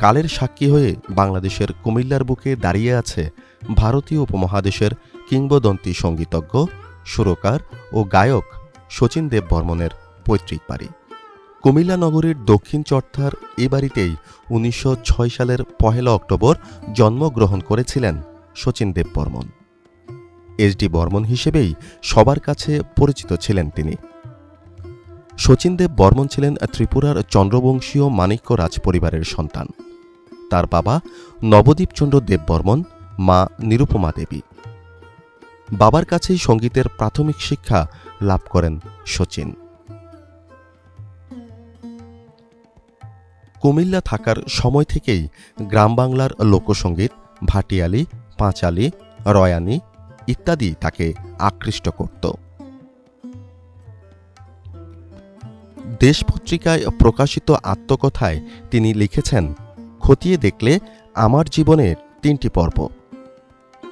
কালের সাক্ষী হয়ে বাংলাদেশের কুমিল্লার বুকে দাঁড়িয়ে আছে ভারতীয় উপমহাদেশের কিংবদন্তি সঙ্গীতজ্ঞ, সুরকার ও গায়ক শচীন দেব বর্মনের পৈতৃক বাড়ি। কুমিল্লা নগরীর দক্ষিণ চর্থার এ বাড়িতেই উনিশশো ছয় সালের পহেলা অক্টোবর জন্মগ্রহণ করেছিলেন শচীন দেব বর্মন। এসডি বর্মন হিসেবেই সবার কাছে পরিচিত ছিলেন তিনি। শচীন দেব বর্মন ছিলেন ত্রিপুরার চন্দ্রবংশীয় মাণিক্য রাজ পরিবারের সন্তান। তার বাবা নবদ্বীপচন্দ্র দেব বর্মন মা নিরুপমা দেবী। বাবার কাছেই সঙ্গীতের প্রাথমিক শিক্ষা লাভ করেন শচীন। কুমিল্লা থাকার সময় থেকেই গ্রাম বাংলার লোকসঙ্গীত, ভাটিয়ালি, পাঁচালি, রয়ানি ইত্যাদি তাকে আকৃষ্ট করত। দেশ পত্রিকায় প্রকাশিত আত্মকথায় তিনি লিখেছেন খতিয়ে দেখলে আমার জীবনের তিনটি পর্ব।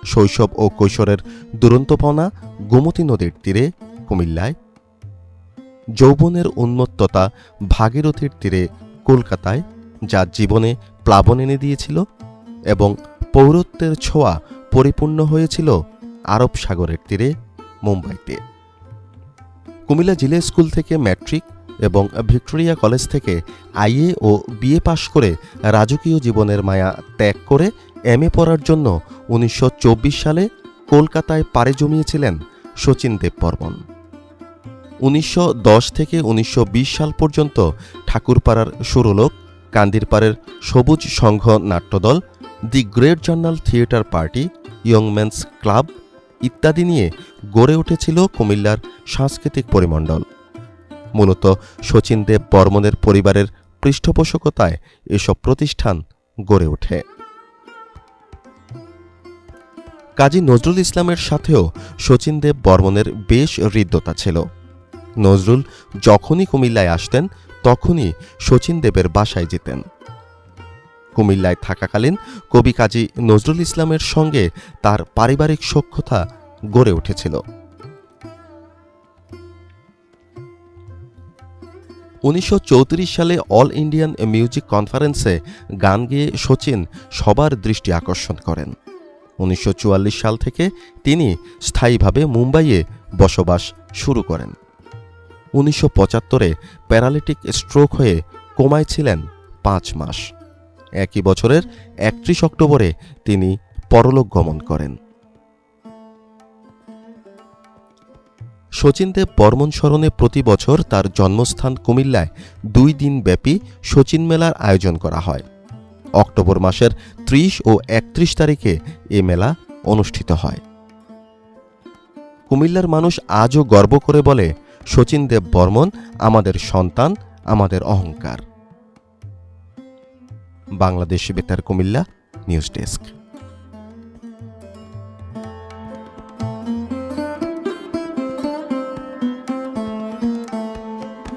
শৈশব ও কৈশোরের দুরন্তপনা গোমতী নদীর তীরে, কুমিল্লায়। যৌবনের উন্মত্ততা ভাগীরথীর তীরে, কলকাতায়, যা জীবনে প্লাবন এনে দিয়েছিল এবং পৌরত্বের ছোঁয়া পরিপূর্ণ হয়েছিল আরব সাগরের তীরে, মুম্বাইতে। কুমিল্লা জিলা স্কুল থেকে ম্যাট্রিক এবং ভিক্টোরিয়া কলেজ থেকে আইএ ও বিএ পাশ করে রাজকীয় জীবনের মায়া ত্যাগ করে এম এ পড়ার জন্য উনিশশো চব্বিশ সালে কলকাতায় পাড়ে জমিয়েছিলেন শচীন দেব বর্মন। উনিশশো থেকে উনিশশো বিশ সাল পর্যন্ত ঠাকুরপাড়ার সুরলোক, কান্দিরপাড়ের সবুজ সংঘ নাট্যদল, the great journal theatre party, young men's club ইত্যাদি নিয়ে গড়ে উঠেছিল কুমিল্লার সাংস্কৃতিক পরিমণ্ডল। মূলত শচীন দেব বর্মনের পরিবারের পৃষ্ঠপোষকতায় এসব প্রতিষ্ঠান গড়ে ওঠে। কাজী নজরুল ইসলামের সাথেও শচীন দেব বর্মনের বেশ হৃদ্যতা ছিল। নজরুল যখনই কুমিল্লায় আসতেন, তখনই শচীন দেবের বাসায় যেতেন। কুমিল্লায় থাকাকালীন কবি কাজী নজরুল ইসলামের সঙ্গে তার পারিবারিক সখ্যতা গড়ে উঠেছিল। উনিশশো চৌত্রিশ সালে অল ইন্ডিয়ান মিউজিক কনফারেন্সে গান গেয়ে শচীন সবার দৃষ্টি আকর্ষণ করেন। উনিশশো চুয়াল্লিশ সাল থেকে তিনি স্থায়ীভাবে মুম্বাইয়ে বসবাস শুরু করেন। উনিশশো পঁচাত্তরে প্যারালিটিক স্ট্রোক হয়ে কোমায় ছিলেন পাঁচ মাস। একই বছরের একত্রিশ অক্টোবরে তিনি পরলোক গমন করেন। শচীন দেব বর্মন স্মরণে প্রতি বছর তার জন্মস্থান কুমিল্লায় দুই দিন ব্যাপী শচীন মেলার আয়োজন করা হয়। অক্টোবর মাসের ত্রিশ ও একত্রিশ তারিখে এ মেলা অনুষ্ঠিত হয়। কুমিল্লার মানুষ আজও গর্ব করে বলে, শচীন দেব বর্মন আমাদের সন্তান, আমাদের অহংকার। বাংলাদেশ বেতার কুমিল্লা, নিউজ ডেস্ক।